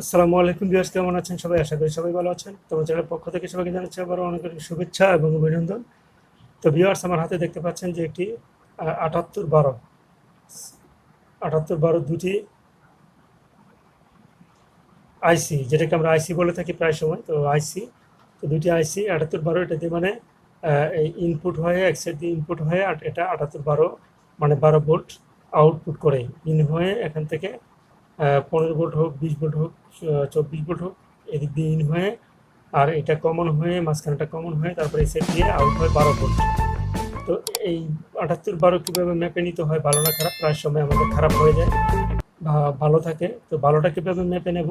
আসসালামু আলাইকুম বিয়ার্স কেমন আছেন সবাই? আশা করি সবাই ভালো আছেন। তোমার চ্যানেলের পক্ষ থেকে সবাইকে জানাচ্ছি আবার অনেক অনেক শুভেচ্ছা এবং অভিনন্দন। তো বিয়ার্স আমার হাতে দেখতে পাচ্ছেন যে একটি আটাত্তর বারো। আটাত্তর বারো দুটি আইসি, যেটাকে আমরা আইসি বলে থাকি প্রায় সময়। তো আইসি, তো দুটি আইসি, আটাত্তর বারো এটা দিয়ে মানে এই ইনপুট হয়ে এক সাইড দিয়ে ইনপুট হয়ে এটা আটাত্তর বারো মানে বারো ভোল্ট আউটপুট করে ইন হয়ে এখান থেকে পনেরো ভোল্ট হোক, বিশ ভোল্ট হোক চব্বিশ ভোল্ট হোক, এদিক দিয়ে ইন হয়ে, আর এটা কমন হয়ে, মাঝখানটা কমন হয়ে, তারপরে এই সেট দিয়ে আউট হয় বারো ভোল্ট তো এই আটাত্তর বারো কীভাবে ম্যাপে নিতে হয় ভালো না খারাপ, প্রায় সময় আমাদের খারাপ হয়ে যায় বা ভালো থাকে। তো ভালোটা কীভাবে ম্যাপে নেব,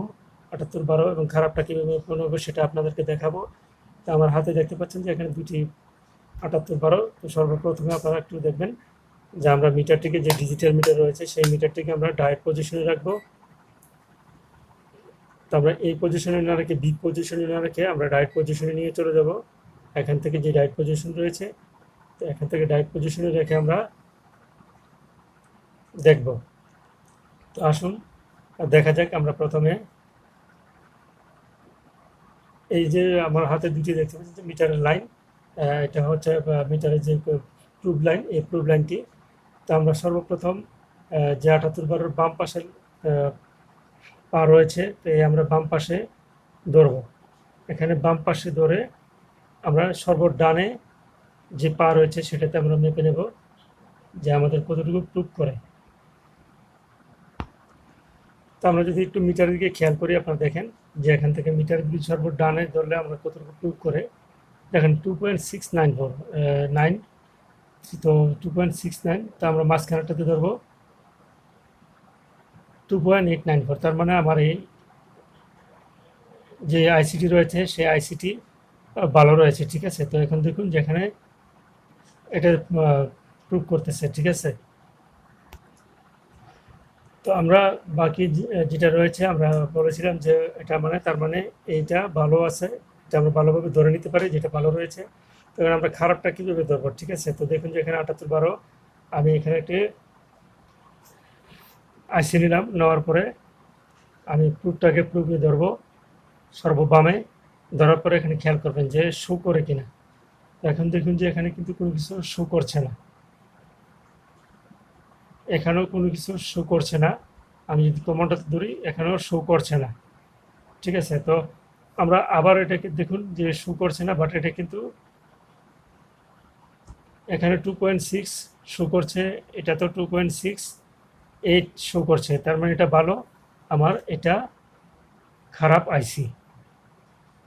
আটাত্তর বারো এবং খারাপটা কীভাবে ম্যাপে নেব সেটা আপনাদেরকে দেখাবো। তো আমার হাতে দেখতে পাচ্ছেন যে এখানে দুটি আটাত্তর বারো, তো সর্বপ্রথমে আপনারা একটু দেখবেন যে আমরা মিটারটিকে যে ডিজিটাল মিটার রয়েছে, সেই মিটারটিকে আমরা ডায়েট পজিশনে রাখব। তো আমরা এই পজিশনে না রেখে বি পজিশনে না রেখে আমরা ডায়েট পজিশনে নিয়ে চলে যাব। এখান থেকে যে ডায়েট পজিশন রয়েছে, তো এখান থেকে ডায়েট পজিশনে রেখে আমরা দেখব। তো আসুন দেখা যাক আমরা প্রথমে এই যে আমার হাতে দুটি দেখতে পাচ্ছি মিটারের লাইন এটা হচ্ছে মিটারের যে প্রুভ লাইন এই প্রুভ লাইনটি তো আমরা সর্বপ্রথম যে আটাত্তর বারের বাম পাশের পা রয়েছে, তো আমরা বাম পাশে ধরবো। এখানে বাম পাশে ধরে আমরা সর্ব ডানে যে পা রয়েছে সেটাতে আমরা মেপে নেব যে আমাদের কতটুকু প্রুভ করে। তো আমরা যদি একটু মিটারের দিকে খেয়াল করি, আপনারা দেখেন যে এখান থেকে মিটারের দিকে সর্ব ডানে ধরলে আমরা কতটুকু প্রুভ করে, দেখেন two point six nine four nine তো টু পয়েন্ট সিক্স নাইন তো আমরা মাঝখানেরটাতে ধরবো। Two point eight nine four তার মানে আমার এই যে আইসিটি রয়েছে, সেই আইসিটি ভালো রয়েছে, ঠিক আছে? তো এখন দেখুন যেখানে এটা প্রুভ করতেছে, ঠিক আছে? তো আমরা বাকি যেটা রয়েছে, আমরা বলেছিলাম যে এটা মানে তার মানে এইটা ভালো আছে, এটা আমরা ভালোভাবে ধরে নিতে পারি যেটা ভালো রয়েছে। তো এবার আমরা খারাপটা কীভাবে ধরবো, ঠিক আছে? তো দেখুন যে এখানে আটাত্তর বারো, আমি এখানে একটি আইসি নিলাম নেওয়ার পরে আমি প্রুফটাকে প্রুফে ধরবো, সর্ববামে ধরার পরে এখানে খেয়াল করবেন যে শো করে কিনা। এখন দেখুন যে এখানে কিন্তু কোনো কিছু শো করছে না। এখানেও কোনো কিছু শো করছে না। আমি যদি কমান্ডটা ধরি, এখানেও শো করছে না। ঠিক আছে, তো আমরা আবার এটাকে দেখুন যে শো করছে না, বাট এটা কিন্তু এখানে টু পয়েন্ট সিক্স শো করছে, এটা তো two point six eight show করছে, তার মানে এটা ভালো। আমার এটা খারাপ আইসি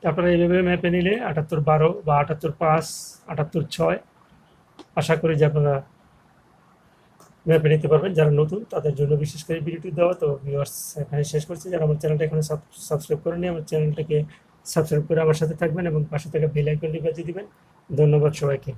তারপরে এইভাবে ম্যাপে নিলে আটাত্তর বারো বা আটাত্তর পাঁচ, আটাত্তর ছয়, আশা করি যে আপনারা ম্যাপে নিতে পারবেন। যারা নতুন, তাদের জন্য বিশেষ করে ভিডিওটি দেওয়া। তো ভিউয়ার্স এখানে শেষ করছি। যারা আমার চ্যানেলটা এখানে সাবস্ক্রাইব করেনি আমার চ্যানেলটাকে সাবস্ক্রাইব করে আমার সাথে থাকবেন এবং পাশে থাকা বেল আইকনটি বাজিয়ে দিবেন। ধন্যবাদ সবাইকে।